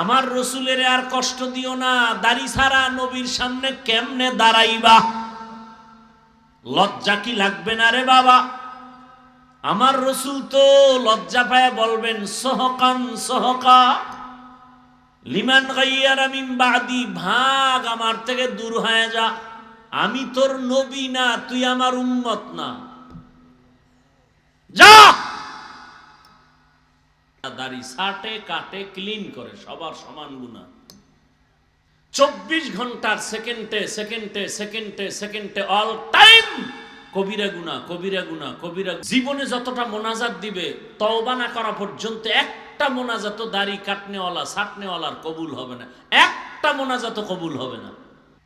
আমার রসুলের আর কষ্ট দিও না, দাড়ি ছাড়া নবীর সামনে কেমনে দাঁড়াইবা? লজ্জা কি লাগবে না রে বাবা? আমার রসুল তো লজ্জা পায় বলবেন, সহকান, সহকা, লিমান গাইয়ার আমি বাদি, ভাগ আমার থেকে দূর হয়ে যা। আমি তোর নবী না, তুই আমার উম্মত না যা দাড়ি সাটে, কাটে ক্লিন করে, সবার সমান গুণা। চব্বিশ ঘণ্টার সেকেন্ডে সেকেন্ডে সেকেন্ডে সেকেন্ডে অল টাইম কবিরা গুণা কবিরা গুণা, কবিরা জীবনে যতটা মোনাজাত দিবে, তওবা না করা পর্যন্ত একটা মোনাজাত দাড়ি কাটনেওয়ালা, সাটনেওয়ালার কবুল হবে না। একটা মোনাজাত কবুল হবে না।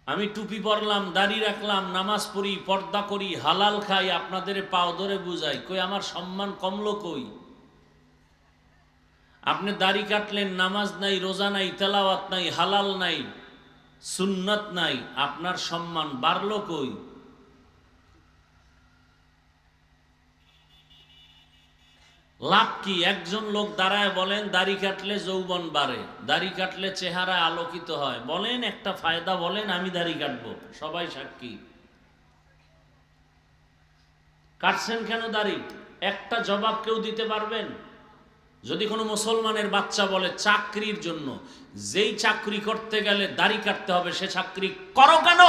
আমি টুপি পরলাম, দাড়ি রাখলাম, নামাজ পড়ি, পর্দা করি, হালাল খাই, আপনাদের পাও ধরে বুঝাই, কই আমার সম্মান কমলো কই? আপনি দাড়ি কাটলেন, নামাজ নাই, রোজা নাই, তেলাওয়াত নাই, হালাল নাই, সুন্নত নাই, আপনার সম্মান বাড়লো কই? লাভ কি? একজন লোক দাঁড়ায় বলেন, দাড়ি কাটলে যৌবন বাড়ে, দাড়ি কাটলে চেহারা আলোকিত হয়। বলেন, একটা ফায়দা বলেন, আমি দাড়ি কাটবো। সবাই সাক্ষী। কাটছেন কেন দাড়ি? একটা জবাব কেউ দিতে পারবেন? যদি কোনো মুসলমানের বাচ্চা বলে চাকরির জন্য, যেই চাকরি করতে গেলে দাড়ি কাটতে হবে, সে চাকরি করো কেন?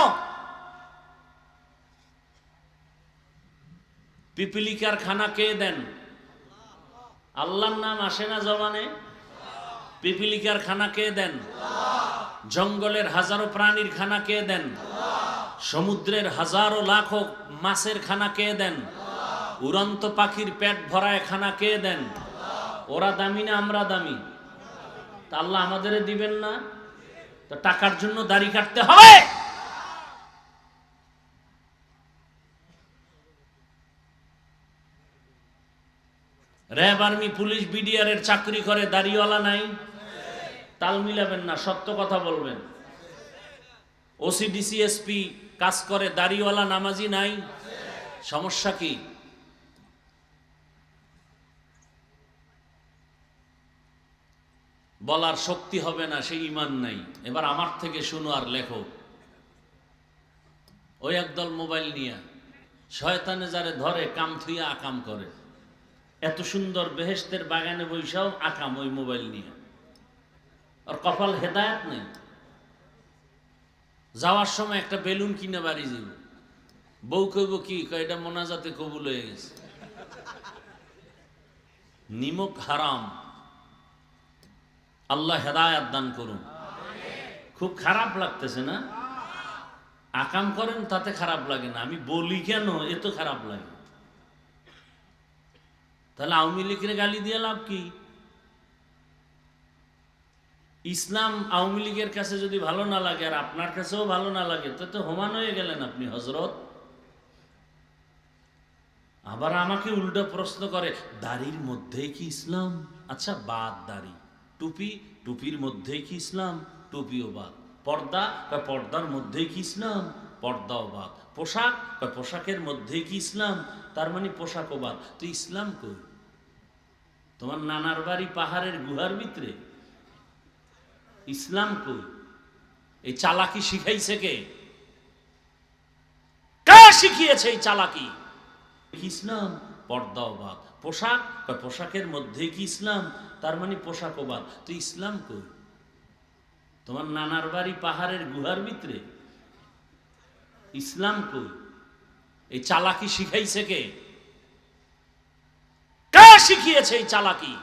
পিপিলিকার খানা কে দেন? আল্লাহর নাম আসে না জবানে? পিপিলিকার খানা কে দেন? জঙ্গলের হাজারো প্রাণীর খানা কে দেন? সমুদ্রের হাজারো লাখো মাছের খানা কে দেন? উড়ন্ত পাখির পেট ভরায় খানা কে দেন? ওরা দামি না আমরা দামি? তা আল্লাহ আমাদের দিবেন না। তো টাকার জন্য দাড়ি কাটতে হবে। র্যাব আর্মি, পুলিশ, বিডিআর এর চাকরি করে দাড়িওয়ালা নাই। তাল মিলাবেন না, সত্য কথা বলবেন। ওসিডিসি এসপি কাজ করে, দাড়িওয়ালা, নামাজি নাই। সমস্যা কি? বলার শক্তি হবে না সেই ইমান নাই। এবার আমার থেকে শুনো আর লেখো। ওই একদল মোবাইল নিয়ে শয়তানে যারে ধরে, কাম থুইয়া আকাম করে। এত সুন্দর বেহেস্তের বাগানে বৈশাও আকাম ওই মোবাইল নিয়ে। আর কপাল হেদায়াত নেই। যাওয়ার সময় একটা বেলুন কিনে বাড়ি যাব বউ কইব কি এটা মোনাজাতে কবুল হয়ে গেছে। নিমক হারাম। আল্লাহ হেদায়াত দান করুন। খুব খারাপ লাগতেছে না? আকাম করেন, তাতে খারাপ লাগে না। আমি বলি কেন, এ তো খারাপ লাগে। তাহলে আওয়ামী লীগের গালি দিয়ে লাভ কি? ইসলাম আওয়ামী লীগের কাছে যদি ভালো না লাগে, আর আপনার কাছেও ভালো না লাগে, তো তো হোমান হয়ে গেলেন আপনি হজরত আবার আমাকে উল্টো প্রশ্ন করে, দাড়ির মধ্যেই কি ইসলাম? আচ্ছা বাদ দাড়ি। টুপি, টুপির মধ্যেই কি ইসলাম? টুপিও বাদ। পর্দা, কয় পর্দার মধ্যেই কি ইসলাম? পর্দাও বাদ। পোশাক, কয় পোশাকের মধ্যেই কি ইসলাম? তার মানে পোশাকও বাদ। তো ইসলাম কই? তোমার নানার বাড়ি পাহাড়ের গুহার ভিতরে? ইসলাম কই? এই চালাকি শিখাইছে কে? কে শিখিয়েছে এই চালাকি? ইসলাম? পর্দাও বাদ পোশাক? বা পোশাকের মধ্যে কি ইসলাম? তার মানে পোশাকও বাদ তো ইসলাম কই? তোমার নানার বাড়ি পাহাড়ের গুহার ভিতরে? ইসলাম কই? এই চালাকি শিখাইছে কে? কে শিখিয়েছে এই চালাকি?